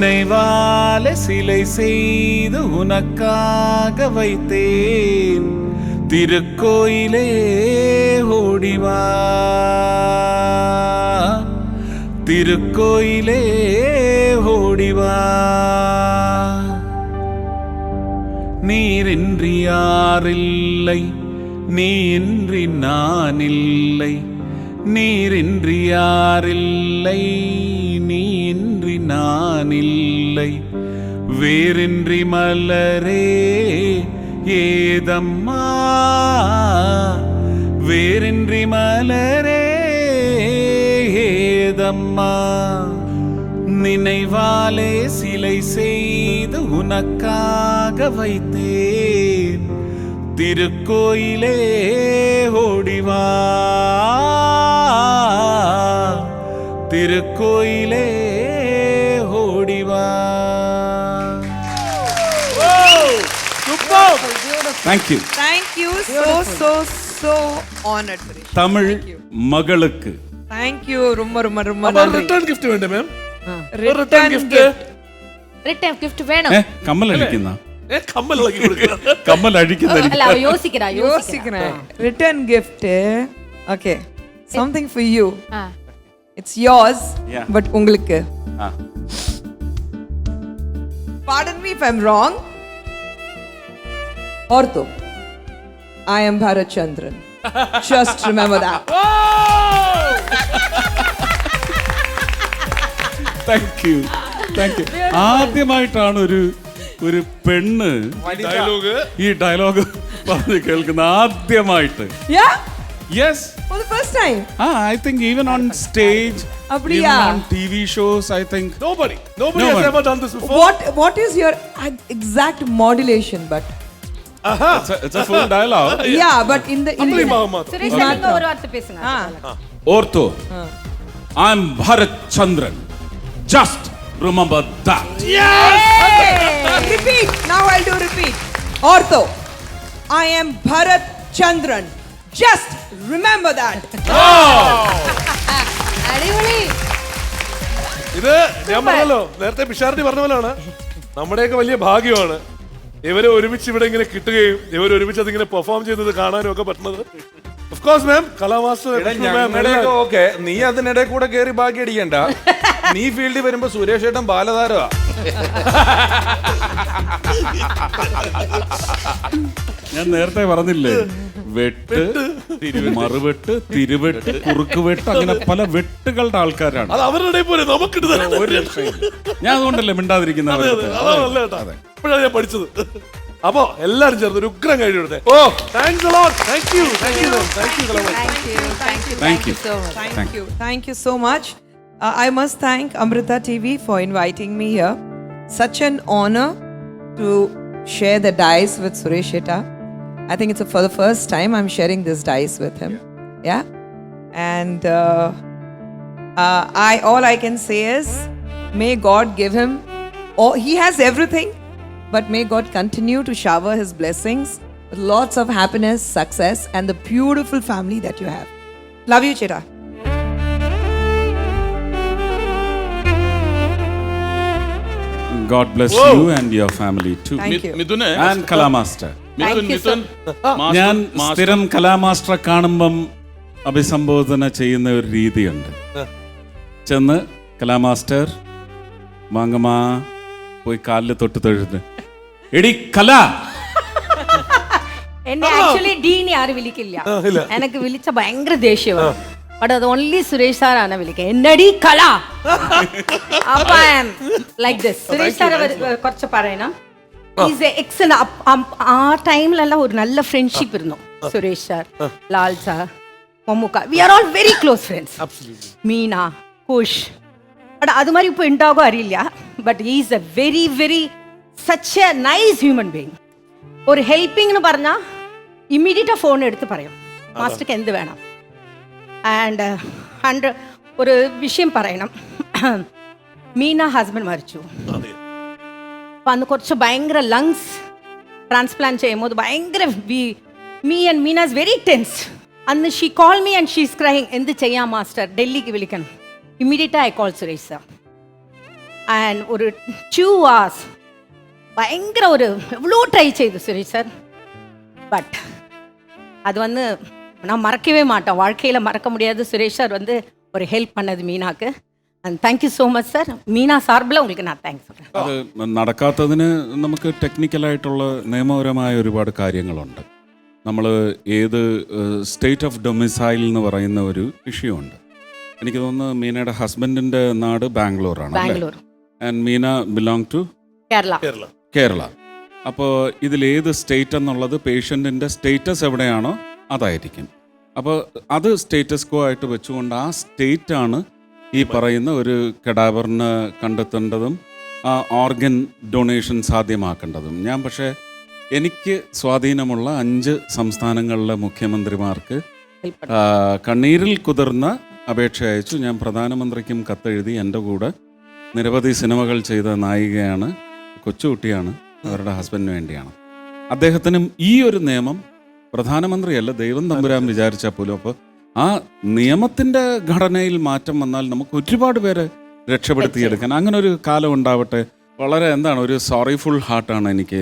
நினைவால சிலை செய்து உனக்காக வைத்தேன். திருக்கோயிலே ஓடிவா திருக்கோயிலே ஓடிவா நீரின்றி யாரில்லை நீ நான் இல்லை நீரின்றி யாரில்லை நான் இல்லை வேறின்றி மலரே ஏதம்மா? வேறின்றி மலரே ஏதம்மா? நினைவாலே சிலை செய்து உனக்காக வைத்தேன். திருக்கோயிலே ஓடிவா திருக்கோயிலே Thank you Thank you so, so, so honored, Suresh. Tamil மகளுக்கு Thank you. ரொம்ப ரொம்ப ரொம்ப അപ്പൊ നന്ദി റിട്ടേൺ ഗിഫ്റ്റ് വേണ്ടേ ma'am Return return gift return gift വേണം ഏ കമ്മൽ അഴിക്കുന്ന ഏ കമ്മൽ ഇളക്കി കൊടുക്കുക കമ്മൽ അഴിക്കുന്ന അല്ല യോസിക്കടാ യോസിക്കടാ யோசிக்கிறேன் return gift okay something for you ആ இட்ஸ் yours Yeah. பட் உங்களுக்கு ആ pardon me if i'm wrong ഓർത്തു I'm Bharat Chandran just remember thank you thank you ആദ്യമായിട്ടാണ് ഒരു ഒരു പെണ്ണ് ഡയലോഗ് ഈ ഡയലോഗ് പറഞ്ഞ് കേൾക്കുന്ന ആദ്യമായിട്ട് Yes. for the first time. Ah, I think even on stage, even on TV shows, I think nobody, nobody no has one. ever done this before. What What is your exact modulation? But Aha. It's a, it's a full dialogue. yeah, but in the in the Suresh sir நீங்க ஒரு வார்த்தை பேசுங்க அதுக்கு Ortho. I'm Bharat Chandran. Just remember that. Hey! repeat. Now I'll do repeat. Ortho. I am Bharat Chandran. Just remember that. பதிலா. അടിപൊളി ഇത് ഞാൻ പറഞ്ഞല്ലോ നേരത്തെ പിഷാർഡി പറഞ്ഞ പോലെയാണ് നമ്മുടെയൊക്കെ വലിയ ഭാഗ്യമാണ് ഇവരെ ഒരുമിച്ച് ഇവിടെ ഇങ്ങനെ കിട്ടുകയും ഇവർ ഒരുമിച്ച് അതിങ്ങനെ പെർഫോം ചെയ്യുന്നത് കാണാനും ഒക്കെ പറ്റുന്നത് കോഴ്സ് മാം കലാമാസ്റ്റർ ഓക്കെ. നീ അതിനിടെ കൂടെ കേറി ബാക്കി അടിക്കണ്ട. നീ ഫീൽഡിൽ വരുമ്പോ സുരേഷ് ഏട്ടൻ ബാലതാരമാ. ഞാൻ നേരത്തെ പറഞ്ഞില്ലേ? വെട്ട് മറുവെട്ട് തിരുവെട്ട് കുറുക്കുവെട്ട് അങ്ങനെ പല വെട്ടുകളുടെ ആൾക്കാരാണ്. ഞാൻ അതുകൊണ്ടല്ലേ മിണ്ടാതിരിക്കുന്ന അതെ അതെ അതാണ് നല്ല കേട്ടാ ഇപ്പോഴാണ് ഞാൻ പഠിച്ചത് അപ്പോ എല്ലാരും ചേർന്ന് ഒരു ഉഗ്രം കഴിഞ്ഞു കൊടുത്തേ ഓ thanks thank you thank you thank you Kala master thank you thank you Thank you. So much Thank you. Thank you so much. Uh, I must thank Amrita TV for inviting me here. Such an honor to share the dice with Suresh Sheta. I think it's for the first time I'm sharing this dice with him. Yeah. And uh, uh, I all I can say is, may God give him. Oh, he has everything, but may God continue to shower His blessings with lots of happiness, success, and the beautiful family that you have. Love you, Cheta. God bless you and your family too Thank you. മിഥുനെ and Kala master Mithun Thank you so Mithun ഞാൻ master- സ്ഥിരം കലാമാസ്റ്ററെ കാണുമ്പം അഭിസംബോധന ചെയ്യുന്ന ഒരു രീതിയുണ്ട് ചെന്ന് കലാമാസ്റ്റർ വാങ്ങമാ പോയി കാലിൽ തൊട്ട് തൊഴുത് എടി കല. എന്നെ ആക്ച്വലി ഡീനെ ആരും വിളിക്കില്ല. എനക്ക് വിളിച്ച ഭയങ്കര ദേഷ്യമാണ് ബട്ട് അത് ഓൺലി സുരേഷ് സാറാണ് വിളിക്കുക എന്നടി കല. അപ്പൊ ലൈക്ക് ദിസ് സുരേഷ് സാറ് കുറച്ച് പറയണം. ഈസ് എക്സൽ ആ ടൈമിലെല്ലാം ഒരു നല്ല ഫ്രണ്ട്ഷിപ്പ് ഇരുന്നു. Suresh sir Lal sir Mammukka. We are all very close friends Meena Kush but അത് മാതിരി ഇപ്പൊ ഉണ്ടാകും അറിയില്ല. But is a very very such a nice human being ഒരു ഹെൽപ്പിംഗ് എന്ന് പറഞ്ഞാൽ ഇമ്മീഡിയറ്റ് ഫോൺ എടുത്ത് പറയും മാസ്റ്റർക്ക് എന്ത് വേണം ആൻഡ് ഹൺഡ്രഡ് ഒരു വിഷയം പറയണം മീന ഹസ്ബൻഡ് മരിച്ചു അപ്പം അന്ന് കുറച്ച് ഭയങ്കര ലങ്സ് ട്രാൻസ്പ്ലാന്റ് ചെയ്യുമ്പോൾ ഭയങ്കര we me and Meena is very tense അന്ന് she call me and she's crying എന്ത് ചെയ്യാം മാസ്റ്റർ ഡൽഹിക്ക് വിളിക്കണം immediate I call Suresh sir and ഒരു ടു അവേഴ്സ് பயங்கர ஒரு எவ்வளோ ட்ரை செய்து சுரேஷ் சார் பட் அது வந்து நான் மறக்கவே மாட்டேன் வாழ்க்கையில் மறக்க முடியாது சுரேஷ் சார் வந்து ஒரு ஹெல்ப் பண்ணது மீனாக்கு and thank you so much sir Meena சார்பில் உங்களுக்கு நான் தேங்க்ஸ் சொல்கிறேன் അത് നടക്കാത്തതിന് നമുക്ക് ടെക്നിക്കലായിട്ടുള്ള നിയമപരമായ ഒരുപാട് കാര്യങ്ങളുണ്ട് നമ്മൾ ഏത് സ്റ്റേറ്റ് ഓഫ് ഡൊമിസൈൽ എന്ന് പറയുന്ന ഒരു വിഷയമുണ്ട് എനിക്ക് തോന്നുന്നു മീനയുടെ ഹസ്ബൻഡിൻ്റെ നാട് ബാംഗ്ലൂരാണ് Bangalore and Meena belong to Kerala Kerala Kerala. അപ്പോൾ ഇതിലേത് സ്റ്റേറ്റ് എന്നുള്ളത് പേഷ്യന്റിന്റെ സ്റ്റേറ്റസ് എവിടെയാണോ അതായിരിക്കും. അപ്പോൾ അത് സ്റ്റേറ്റസ് കോ ആയിട്ട് വെച്ചുകൊണ്ട് ആ സ്റ്റേറ്റാണ് ഈ പറയുന്ന ഒരു കെഡാവറിന് കണ്ടെത്തേണ്ടതും ആ ഓർഗൻ ഡൊണേഷൻ സാധ്യമാക്കേണ്ടതും. ഞാൻ പക്ഷേ എനിക്ക് സ്വാധീനമുള്ള അഞ്ച് സംസ്ഥാനങ്ങളിലെ മുഖ്യമന്ത്രിമാർക്ക് കണ്ണീരിൽ കുതിർന്ന അപേക്ഷ അയച്ചു. ഞാൻ പ്രധാനമന്ത്രിക്കും കത്തെഴുതി എന്റെ കൂടെ നിരവധി സിനിമകൾ ചെയ്ത നായികയാണ് കൊച്ചുകുട്ടിയാണ് അവരുടെ ഹസ്ബൻഡിന് വേണ്ടിയാണ്. അദ്ദേഹത്തിനും ഈ ഒരു നിയമം പ്രധാനമന്ത്രിയല്ല ദൈവം തമ്പുരാൻ വിചാരിച്ചാൽ പോലും. അപ്പോൾ ആ നിയമത്തിന്റെ ഘടനയിൽ മാറ്റം വന്നാൽ നമുക്ക് ഒരുപാട് പേരെ രക്ഷപ്പെടുത്തിയെടുക്കാൻ അങ്ങനെ ഒരു കാലം ഉണ്ടാവട്ടെ. വളരെ എന്താണ് ഒരു സോറി സോറിഫുൾ ഹാർട്ടാണ് എനിക്ക്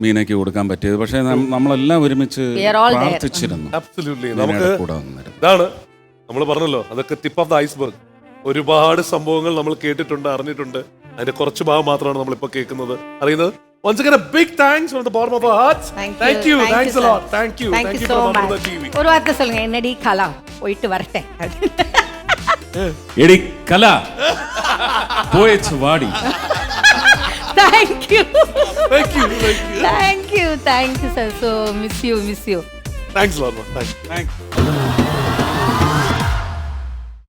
മീനയ്ക്ക് കൊടുക്കാൻ പറ്റിയത്. പക്ഷേ നമ്മളെല്ലാം ഒരുമിച്ച് We are all പ്രാർത്ഥിച്ചിരുന്നു. നമുക്ക് കൂടെ വന്നിരുന്നു. ഇതാണ് നമ്മൾ പറഞ്ഞല്ലോ അതൊക്കെ ടിപ്പ് ഓഫ് ദ ഐസ്ബർഗ് ഒരുപാട് സംഭവങ്ങൾ നമ്മൾ കേട്ടിട്ടുണ്ട് അറിഞ്ഞിട്ടുണ്ട്. അതിന്റെ കുറച്ച് ഭാഗം മാത്രമാണ് നമ്മൾ ഇപ്പൊ കേൾക്കുന്നത് അറിയുന്നത് once again a big thanks from the bottom of our hearts thank you thanks a lot thank you thank thank you you so from much Amrita TV ஒரு வார்த்தை சொல்லுங்க என்னடி கலா போயிட்டு வரட்டேன் എടി കല പോയച്ച് വാടി thank you thank you thank you thank you thank you sir so miss you miss you thanks a lot man. thank you Thank you.